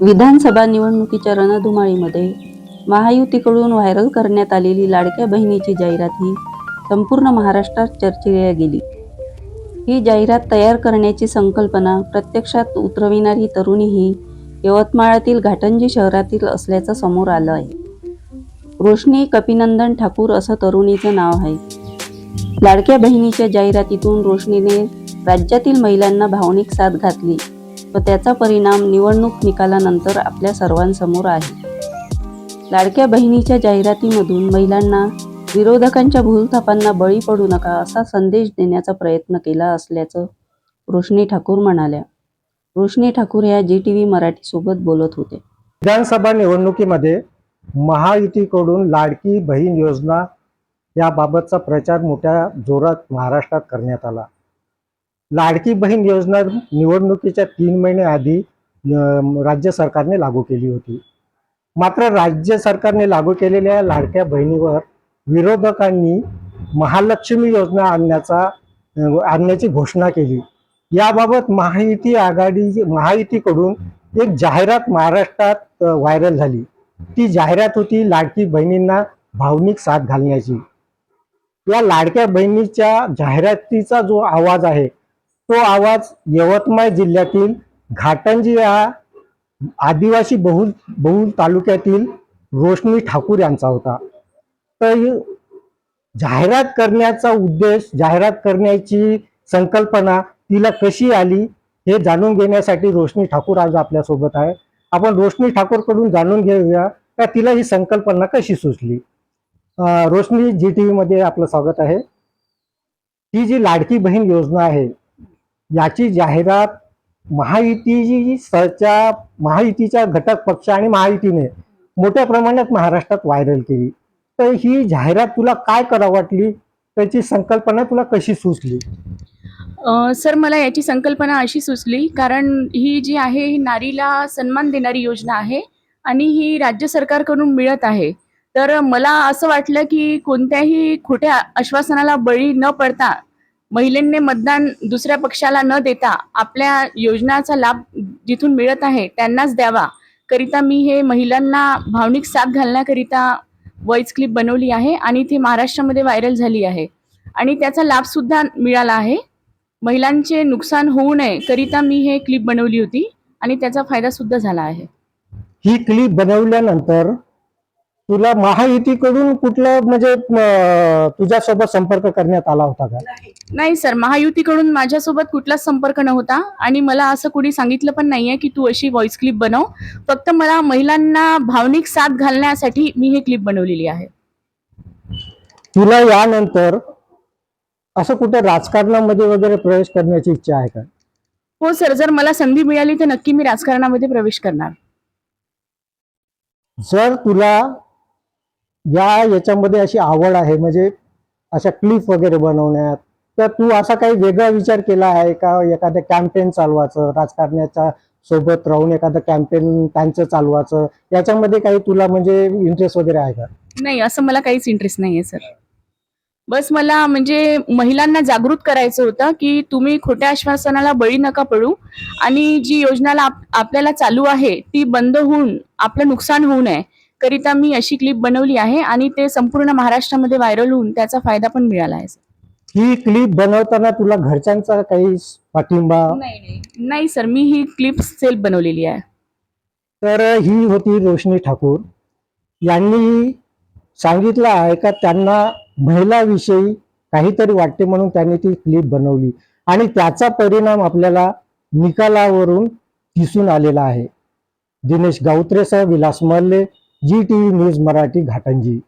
विधानसभा निवडणुकीच्या रणधुमाळीमध्ये महायुतीकडून व्हायरल करण्यात आलेली लाडक्या बहिणीची जाहिरात ही संपूर्ण महाराष्ट्रात चर्चेला गेली. ही जाहिरात तयार करण्याची संकल्पना प्रत्यक्षात उतरविणारी तरुणी ही यवतमाळातील घाटंजी शहरातील असल्याचं समोर आलं आहे. रोशनी कपिनंदन ठाकूर असं तरुणीचं नाव आहे. लाडक्या बहिणीच्या जाहिरातीतून रोशनीने राज्यातील महिलांना भावनिक साथ घातली. व त्याचा परिणाम निवडणूक निकालानंतर आपल्या सर्वांसमोर आहे. लाडक्या बहिणीच्या जाहिरातीमधून महिलांना विरोधकांच्या भूलथापांना बळी पडू नका असा संदेश देण्याचा प्रयत्न केला असल्याचं रोशनी ठाकूर म्हणाल्या. रोशनी ठाकूर या जी टी व्ही मराठीसोबत बोलत होते. विधानसभा निवडणुकीमध्ये महायुतीकडून लाडकी बहीण योजना याबाबतचा प्रचार मोठ्या जोरात महाराष्ट्रात करण्यात आला. लाडकी बहीण योजना निवडणुकीच्या तीन महिने आधी राज्य सरकारने लागू केली होती. मात्र राज्य सरकारने लागू केलेल्या लाडक्या बहिणीवर विरोधकांनी महालक्ष्मी योजना आणण्याचा आणण्याची घोषणा केली. याबाबत महायुती आघाडी महायुतीकडून एक जाहिरात महाराष्ट्रात व्हायरल झाली. ती जाहिरात होती लाडकी बहिणींना भावनिक साथ घालण्याची. या लाडक्या बहिणीच्या जाहिरातीचा जो आवाज आहे तो आवाज यवतमाळ जिल्ह्यातील घाटंजी या आदिवासी बहुल बहुल तालुक्यातील रोशनी ठाकूर यांचा होता. तर जाहिरात करण्याचा उद्देश जाहिरात करण्याची संकल्पना तिला कशी आली हे जाणून घेण्यासाठी रोशनी ठाकूर आज आपल्यासोबत आहे. आपण रोशनी ठाकूरकडून जाणून घेऊया का तिला ही संकल्पना कशी सुचली. रोशनी जी टी मध्ये आपलं स्वागत आहे. ही जी लाडकी बहीण योजना आहे याची जाहिरात महायुती सरच्या महायुतीच्या घटक पक्ष आणि महायुतीने मोठ्या प्रमाणात महाराष्ट्रात व्हायरल केली. तर ही जाहिरात तुला काय करा वाटली? त्याची संकल्पना तुला कशी सुचली? सर मला याची संकल्पना अशी सुचली कारण ही जी आहे ही नारीला सन्मान देणारी योजना आहे आणि ही राज्य सरकारकडून मिळत आहे. तर मला असं वाटलं की कोणत्याही खोट्या आश्वासनाला बळी न पडता महिलांनी मतदान दुसऱ्या पक्षाला न देता आपल्या योजनाचा लाभ जिथून मिळत आहे त्यांनाच द्यावा. करिता मी हे महिलांना भावनिक साथ घालण्याकरिता वॉइस क्लिप बनवली आहे आणि ती महाराष्ट्रामध्ये व्हायरल झाली आहे. आणि त्याचा लाभसुद्धा मिळाला आहे. महिलांचे नुकसान होऊ नये करिता मी हे क्लिप बनवली होती आणि त्याचा फायदा सुद्धा झाला आहे. ही क्लिप बनवल्यानंतर तुला महायुतीकडून कुठलं म्हणजे तुझ्यासोबत संपर्क करण्यात आला होता का? नाही सर महायुतीकडून माझ्यासोबत कुठलाच संपर्क नव्हता आणि मला असं कुणी सांगितलं पण नाहीये की तू अशी व्हॉइस क्लिप बनव. फक्त मला महिलांना भावनिक साथ घालण्यासाठी मी ही क्लिप बनवलेली आहे. तुला यानंतर असं कुठे राजकारणामध्ये वगैरे प्रवेश करण्याची इच्छा आहे का? हो सर जर मला संधी मिळाली तर नक्की मी राजकारणामध्ये प्रवेश करणार. जर तुला या याच्यामध्ये अशी आवड आहे म्हणजे अशा क्लिप वगैरे बनवण्यात. तर तू असा काही वेगळा विचार केला आहे का? एखादं कॅम्पेन चालवायचं राजकारण्याच्या सोबत राहून एखादं कॅम्पेन त्यांचं चालवायचं याच्यामध्ये काही तुला म्हणजे इंटरेस्ट वगैरे आहे का? नाही असं मला काहीच इंटरेस्ट नाहीये सर बस मला म्हणजे महिलांना जागृत करायचं होतं की तुम्ही खोट्या आश्वासनाला बळी नका पडू आणि जी योजनाला आप- आपल्याला चालू आहे ती बंद होऊन आपलं नुकसान होऊ नये. करिता मी अशी क्लिप बनवली आहे आणि ते संपूर्ण महाराष्ट्रामध्ये व्हायरल होऊन त्याचा फायदा पण मिळाला आहे ही क्लिप बनवताना तुला घरच्यांचा काही पाठिंबा? नाही नाही. सर मी ही क्लिप सेल्फ बनवलेली आहे. तर ही होती रोशनी ठाकूर. यांनी सांगितलं आहे का त्यांना महिलाविषयी काहीतरी वाटते म्हणून त्यांनी ती क्लिप बनवली. आणि त्याचा परिणाम आपल्याला निकालावरून दिसून आलेला आहे. Dinesh गावत्रेसह Vilas Malle G T V news Marathi Ghatanji.